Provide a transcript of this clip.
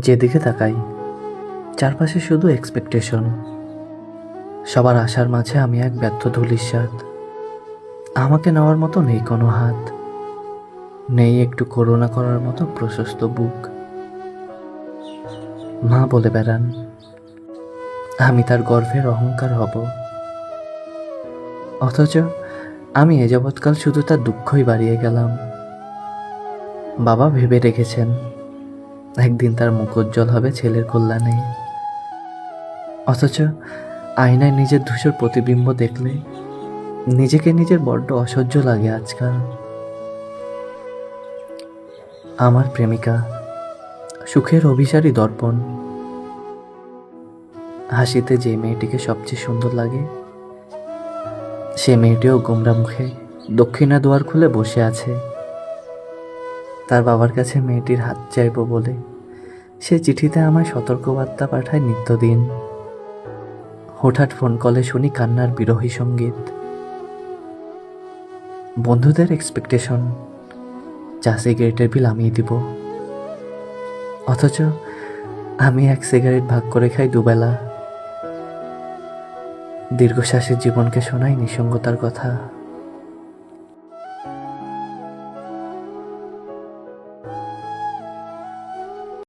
যেদিকে তাকাই, চারপাশে শুধু এক্সপেকটেশন সবার আশার মাঝে আমি এক ব্যর্থ ধুলিস্বাদ আমাকে নেওয়ার মতো নেই কোনো হাত। নেই একটু করুণা করার মতো প্রশস্ত বুক। মা বলে বেড়ান, আমি তার গর্ভের অহংকার হব। অথচ আমি এ যাবৎকাল শুধু তার দুঃখই বাড়িয়ে গেলাম। বাবা ভেবে রেখেছেন একদিন তার মুখ উজ্জ্বল হবে ছেলের কল্যাণে অথচ আয়নায় নিজের ধূসর প্রতিবিম্ব দেখলে নিজেকে নিজের বড্ড অসহ্য লাগে আজকাল। আমার প্রেমিকা, সুখের অভিসারী দর্পণ। হাসিতে যে মেয়েটিকে সবচেয়ে সুন্দর লাগে, সে মেয়েটিও গোমরা মুখে দক্ষিণা দুয়ার খুলে বসে আছে। তার বাবার কাছে মেয়েটির হাত চাইব বলে। সে চিঠিতে আমায় সতর্কবার্তা পাঠায় নিত্যদিন। হঠাৎ ফোন কলে শুনি কান্নার বিরহী সংগীত। বন্ধুদের এক্সপেকটেশন চা সিগারেটের বিল আমিই দিব। অথচ আমি এক সিগারেট ভাগ করে খাই দুবেলা। দীর্ঘশ্বাসের জীবনকে শোনাই নিঃসঙ্গতার কথা।